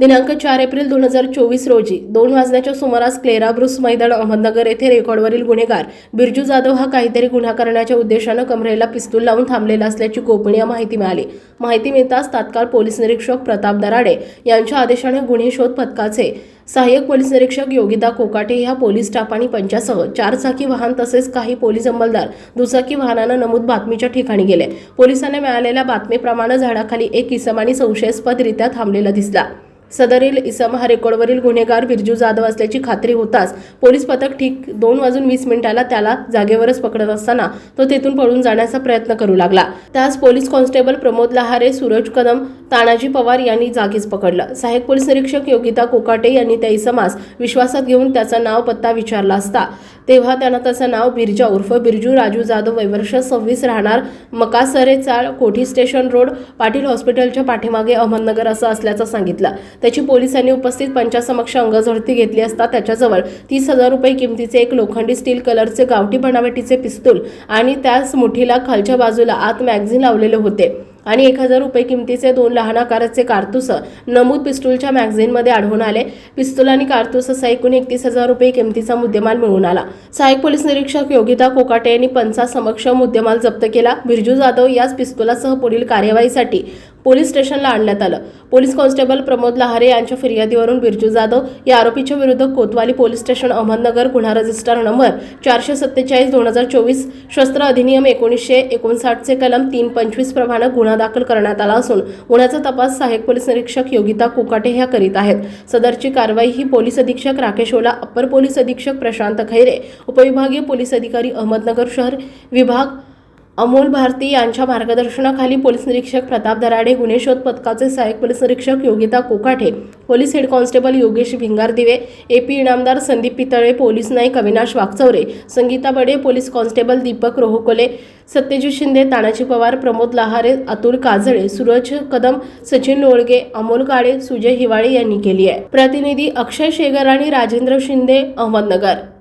दिनांक चार एप्रिल दोन हजार चोवीस रोजी दोन वाजण्याच्या सुमारास क्लेरा ब्रुस मैदान अहमदनगर येथे रेकॉर्डवरील गुन्हेगार बिरजू जाधव हा काहीतरी गुन्हा करण्याच्या उद्देशानं कमरेला पिस्तूल लावून थांबलेला असल्याची गोपनीय माहिती मिळाली. माहिती मिळताच तात्काळ पोलीस निरीक्षक प्रताप दराडे यांच्या आदेशाने गुन्हे शोध पथकाचे सहाय्यक पोलीस निरीक्षक योगिता कोकाटे ह्या पोलीस स्टाफ आणि पंचासह चारचाकी वाहन तसेच काही पोलीस अंमलदार दुचाकी वाहनानं नमूद बातमीच्या ठिकाणी गेले. पोलिसांना मिळालेल्या बातमीप्रमाणे झाडाखाली एक इसम आणि संशयास्पदरित्या थांबलेला दिसला. सदरील इसम हा रेकॉर्डवरील गुन्हेगार बिरजू जाधव असल्याची खात्री होताच पोलीस पथक ठीक दोन वाजून वीस मिनिटाला त्याला जागेवरच पकडत असताना तो तेथून पळून जाण्याचा प्रयत्न करू लागला. त्यास पोलीस कॉन्स्टेबल प्रमोद लहारे सूरज कदम तानाजी पवार यांनी जागीच पकडलं. सहाय्यक पोलीस निरीक्षक योगिता कोकाटे यांनी त्या इसमास विश्वासात घेऊन त्याचा नाव पत्ता विचारला असता. तेव्हा त्यानं त्याचं नाव बिरजा उर्फ बिरजू राजू जाधव वैवर्ष सव्वीस राहणार मकासरे चाळ कोठी स्टेशन रोड पाटील हॉस्पिटलच्या पाठीमागे अहमदनगर असं असल्याचं सांगितलं. त्याची पोलिसांनी उपस्थित पंचासमक्ष अंगझडती घेतली असता त्याच्याजवळ तीस हजार रुपये किमतीचे एक लोखंडी स्टील कलरचे गावठी बनावटीचे पिस्तूल आणि त्याच मुठीला खालच्या बाजूला आत मॅगझिन लावलेले होते. आणि एक हजार रुपये किमतीचे दोन लहान आकाराचे कारतूस नमूद पिस्तूलच्या मॅगझिनमध्ये आढळून आले. पिस्तूल आणि कारतूस असा एकूण एकतीस हजार रुपये किमतीचा मुद्देमाल मिळून आला. सहाय्यक पोलीस निरीक्षक योगिता कोकाटे यांनी पंचासमक्ष मुद्देमाल जप्त केला. बिरजू जाधव याच पिस्तुलासह पुढील कार्यवाहीसाठी पोलीस स्टेशनला आणण्यात आलं. पोलीस कॉन्स्टेबल प्रमोद लहारे यांच्या फिर्यादीवरून बिरजू जाधव या आरोपीच्या विरुद्ध कोतवाली पोलीस स्टेशन अहमदनगर गुन्हा रजिस्टर नंबर चारशे सत्तेचाळीस दोन हजार चोवीस शस्त्र अधिनियम एकोणीसशे एकोणसाठचे कलम तीन पंचवीस प्रमाणे गुन्हा दाखल करण्यात आला असून गुन्ह्याचा तपास सहाय्यक पोलीस निरीक्षक योगिता कुकाटे ह्या करीत आहेत. सदरची कारवाई ही पोलीस अधीक्षक राकेश ओला अप्पर पोलीस अधीक्षक प्रशांत खैरे उपविभागीय पोलीस अधिकारी अहमदनगर शहर विभाग अमोल भारती यांच्या मार्गदर्शनाखाली पोलीस निरीक्षक प्रताप दराडे गुन्हे शोध पथकाचे सहाय्यक पोलीस निरीक्षक Yogita Kokathe police head constable Yogesh Bhingardive A P Inamdar Sandeep Pitale police Naik Avinash Wagchaure Sangeeta Bade police constable Deepak Rohkole Satyajit Shinde Tanaji Pawar Pramod Lahare Atul Kajale Suraj Kadam Sachin Lolge Amol Kale Sujay Hiwale यांनी केली आहे. प्रतिनिधी अक्षय शेगर आणि राजेंद्र शिंदे अहमदनगर.